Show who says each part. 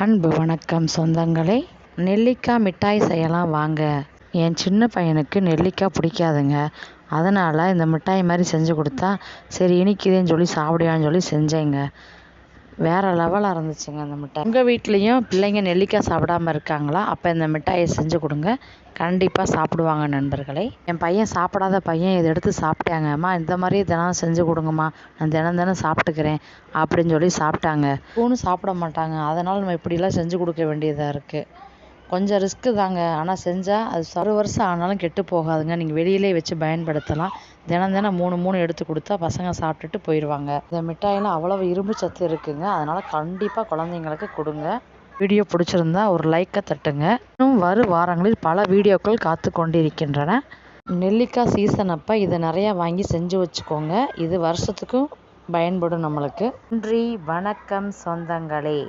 Speaker 1: அன்பு வணக்கம் சொந்தங்களே. நெல்லிக்காய் மிட்டாய் செய்யலாம் வாங்க. என் சின்ன பையனுக்கு நெல்லிக்காய் பிடிக்காதுங்க. அதனால் இந்த மிட்டாய் மாதிரி செஞ்சு கொடுத்தா சரி இனிக்குதேன்னு சொல்லி சாப்பிடுவான்னு சொல்லி செஞ்சேங்க. வேறு லெவலாக இருந்துச்சுங்க அந்த மிட்டாய். உங்கள் வீட்லேயும் பிள்ளைங்க நெல்லிக்காய் சாப்பிடாம இருக்காங்களா? அப்போ இந்த மிட்டாயை செஞ்சு கொடுங்க. கண்டிப்பாக சாப்பிடுவாங்க நண்பர்களே. என் பையன் சாப்பிடாத பையன் இதை எடுத்து சாப்பிட்டாங்க. அம்மா இந்த மாதிரி தினம் செஞ்சு கொடுங்கம்மா. நான் தினம் தினம் சாப்பிட்டுக்கிறேன் அப்படின்னு சொல்லி சாப்பிட்டாங்க. பூனும் சாப்பிட மாட்டாங்க. அதனால் நம்ம இப்படிலாம் செஞ்சு கொடுக்க வேண்டியதாக இருக்குது கொஞ்சம் ரிஸ்க்கு தாங்க. ஆனால் செஞ்சால் அது ஒரு வருஷம் ஆனாலும் கெட்டு போகாதுங்க. நீங்கள் வெளியிலே வச்சு பயன்படுத்தலாம். தினம் தினம் மூணு மூணு எடுத்து கொடுத்தா பசங்க சாப்பிட்டுட்டு போயிடுவாங்க இந்த மிட்டாயில் அவ்வளவு இரும்பு சத்து இருக்குங்க. அதனால் கண்டிப்பாக குழந்தைங்களுக்கு கொடுங்க. வீடியோ பிடிச்சிருந்தா ஒரு லைக்கை தட்டுங்க. இன்னும் வரும் வாரங்களில் பல வீடியோக்கள் காத்து கொண்டிருக்கின்றன. நெல்லிக்காய் சீசன் அப்போ இதை நிறையா வாங்கி செஞ்சு வச்சுக்கோங்க. இது வருஷத்துக்கும் பயன்படும் நம்மளுக்கு. நன்றி வணக்கம் சொந்தங்களே.